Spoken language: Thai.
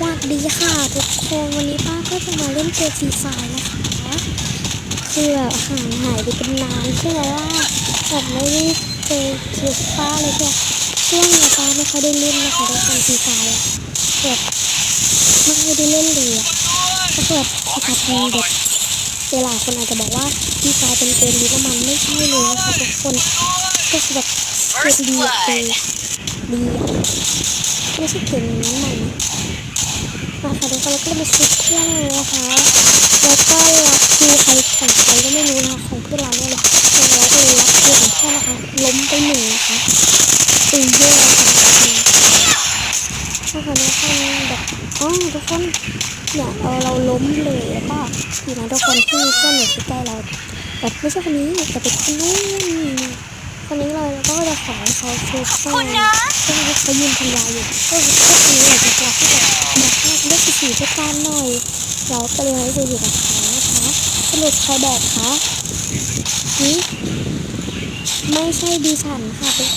สวัสดีค่ะทุกคนวันนี้ป้าก็จะมาเล่นเกมฟรีไฟนะคะ คือแบบห่างหายไปเป็นนานใช่ไหมว่าแบบไม่ได้เจอคลิปป้าเลยเนี่ยช่วงนี้ป้าไม่ค่อยได้เล่นนะคะในเกมฟรีไฟแบบไม่ค่อยได้เล่นเลยอะก็แบบสักพักหนึงแบบเวลาคนอาจจะบอกว่าฟรีไฟเป็นเกมนี้ก็มันไม่ใช่เลยนะคะทุกคนก็คือแบบเกมดีเกมดีไม่ใช่เกมน้ำมันนะ มาค่ะทุกคนแล้วก็มาซื้อเครื่องเลยนะคะแล้วก็รับคิวใครของใครก็ไม่รู้นะคะของเพื่อนเราเนี่ยแหละแล้วก็เลยรับคิวของเพื่อนนะคะล้มไปหนึ่งนะคะตีเยอะเลยค่ะทุกคนแบบอ๋อทุกคนเนี่ยเราเราล้มเลยแล้วก็ทีนะทุกคนที่มีเพื่อนอยู่ใกล้เราแบบไม่ใช่คนนี้แต่เป็นคนนู้นคนนี้เลยแล้วก็จะขอให้เขาช่วยช่วยก็คือเขายืนทำลายอยู่ก็คือพวกนี้อยากจะ สีสีด้วยกันหน่อย เราไปเลยให้ดูอยู่กับเขานะคะสรุปใครแบกคะนี่ไม่ใช่ดิฉันค่ะ